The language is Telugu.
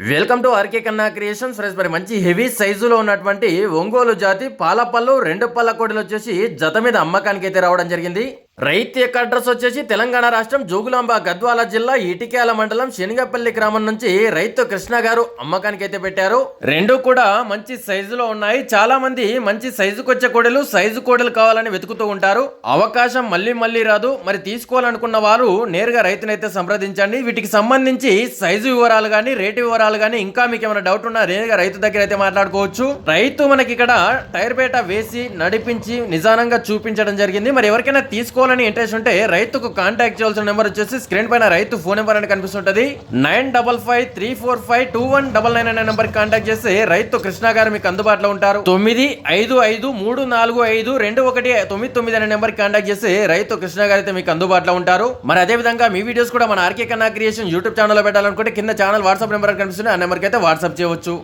Welcome to R K Kanna creations. Friends మరి మంచి హెవీ సైజులో ఉన్నటువంటి ఒంగోలు జాతి పాల పళ్ళు రెండు పళ్ళ కోడిలు వచ్చేసి జత మీద అమ్మకానికి అయితే రావడం జరిగింది. రైతు యొక్క అడ్రస్ వచ్చేసి తెలంగాణ రాష్ట్రం జోగులాంబ గద్వాల జిల్లా ఇటికేల మండలం శనగపల్లి గ్రామం నుంచి రైతు కృష్ణ గారు అమ్మకానికి అయితే పెట్టారు. రెండు కూడా మంచి సైజులో ఉన్నాయి. చాలా మంది మంచి సైజుకు వచ్చే కోడలు సైజు కోడలు కావాలని వెతుకుతూ ఉంటారు. అవకాశం మళ్ళీ మళ్ళీ రాదు. మరి తీసుకోవాలనుకున్న వారు నేరుగా రైతునైతే సంప్రదించండి. వీటికి సంబంధించి సైజు వివరాలు కానీ రేటు వివరాలు కానీ ఇంకా మీకు ఏమైనా డౌట్ ఉన్నా నేరుగా రైతు దగ్గర అయితే మాట్లాడుకోవచ్చు. రైతు మనకి ఇక్కడ టైర్ బేట వేసి నడిపించి నిదానంగా చూపించడం జరిగింది. మరి ఎవరికైనా తీసుకోవాలని ఇంట్రెస్ట్ ఉంటే రైతుకు కాంటాక్ట్ చేయాల్సిన నెంబర్ వచ్చేసి స్క్రీన్ పైన రైతు ఫోన్ నెంబర్ అని కనిపిస్తుంటది. Nine double five three four five two one double nine అనే నెంబర్ కాంటాక్ట్ చేస్తే రైతు కృష్ణ గారు మీకు అందుబాటులో ఉంటారు. తొమ్మిది ఐదు ఐదు మూడు నాలుగు ఐదు రెండు ఒకటి తొమ్మిది తొమ్మిది అనే నెంబర్ కాంటాక్ట్ చేసి రైతు కృష్ణ గారు అయితే మీకు అందుబాటులో ఉంటారు. మరి అదే విధంగా మీ వీడియోస్ కూడా మన ఆర్కే కన్నా క్రియేషన్ యూట్యూబ్ ఛానల్లో పెట్టాలనుకుంటే కింద ఛానల్ వాట్సాప్ నెంబర్ కనిపిస్తుంది. ఆ నెంబర్కి అయితే వాట్సాప్ చేయవచ్చు.